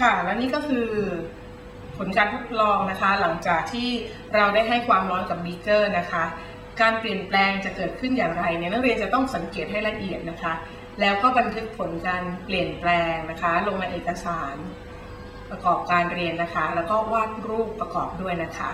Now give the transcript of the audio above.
ค่ะ และนี่ก็คือผลการทดลองนะคะ หลังจากที่เราได้ให้ความร้อนกับบีเกอร์นะคะ การเปลี่ยนแปลงจะเกิดขึ้นอย่างไรเนี่ยนักเรียนจะต้องสังเกตให้ละเอียดนะคะ แล้วก็บันทึกผลการเปลี่ยนแปลงนะคะ ลงในเอกสารประกอบการเรียนนะคะ แล้วก็วาดรูปประกอบด้วยนะคะ